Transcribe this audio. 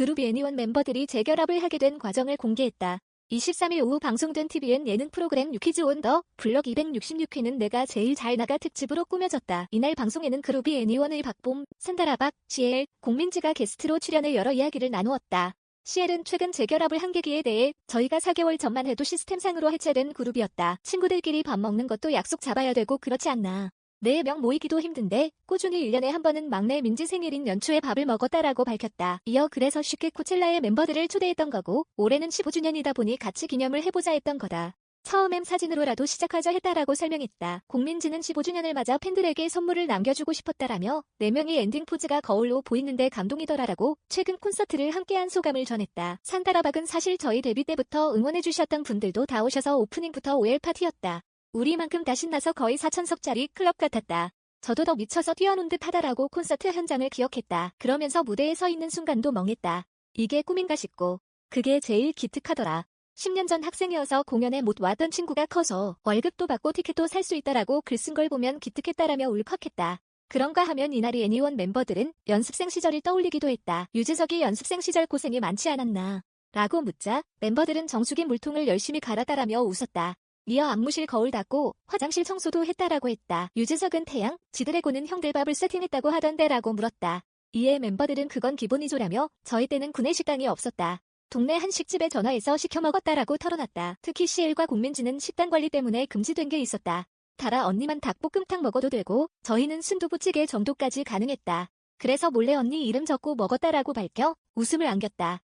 그룹 애니원 멤버들이 재결합을 하게 된 과정을 공개했다. 23일 오후 방송된 TVN 예능 프로그램 유키즈 온 더 블럭 266회는 내가 제일 잘 나가 특집으로 꾸며졌다. 이날 방송에는 그룹이 애니원의 박봄, 산다라박, 시엘, 공민지가 게스트로 출연해 여러 이야기를 나누었다. 시엘은 최근 재결합을 한 계기에 대해 저희가 4개월 전만 해도 시스템상으로 해체된 그룹이었다. 친구들끼리 밥 먹는 것도 약속 잡아야 되고 그렇지 않나. 네 명 모이기도 힘든데 꾸준히 1년에 한 번은 막내 민지 생일인 연초에 밥을 먹었다라고 밝혔다. 이어 그래서 쉽게 코첼라의 멤버들을 초대했던 거고 올해는 15주년이다 보니 같이 기념을 해보자 했던 거다. 처음엔 사진으로라도 시작하자 했다라고 설명했다. 공민지는 15주년을 맞아 팬들에게 선물을 남겨주고 싶었다라며 4명이 엔딩 포즈가 거울로 보이는데 감동이더라라고 최근 콘서트를 함께한 소감을 전했다. 산다라박은 사실 저희 데뷔 때부터 응원해주셨던 분들도 다 오셔서 오프닝부터 OL 파티였다. 우리만큼 다 신나서 거의 4천석짜리 클럽 같았다. 저도 더 미쳐서 뛰어논 듯 하다라고 콘서트 현장을 기억했다. 그러면서 무대에 서 있는 순간도 멍했다. 이게 꿈인가 싶고. 그게 제일 기특하더라. 10년 전 학생이어서 공연에 못 왔던 친구가 커서 월급도 받고 티켓도 살 수 있다라고 글 쓴 걸 보면 기특했다라며 울컥했다. 그런가 하면 이날이 애니원 멤버들은 연습생 시절을 떠올리기도 했다. 유재석이 연습생 시절 고생이 많지 않았나. 라고 묻자 멤버들은 정수기 물통을 열심히 갈았다라며 웃었다. 이어 안무실 거울 닦고 화장실 청소도 했다라고 했다. 유재석은 태양, 지드래곤은 형들 밥을 세팅했다고 하던데 라고 물었다. 이에 멤버들은 그건 기본이죠라며 저희 때는 구내식당이 없었다. 동네 한식집에 전화해서 시켜 먹었다라고 털어놨다. 특히 시엘과 공민지는 식단 관리 때문에 금지된 게 있었다. 달아 언니만 닭볶음탕 먹어도 되고 저희는 순두부찌개 정도까지 가능했다. 그래서 몰래 언니 이름 적고 먹었다라고 밝혀 웃음을 안겼다.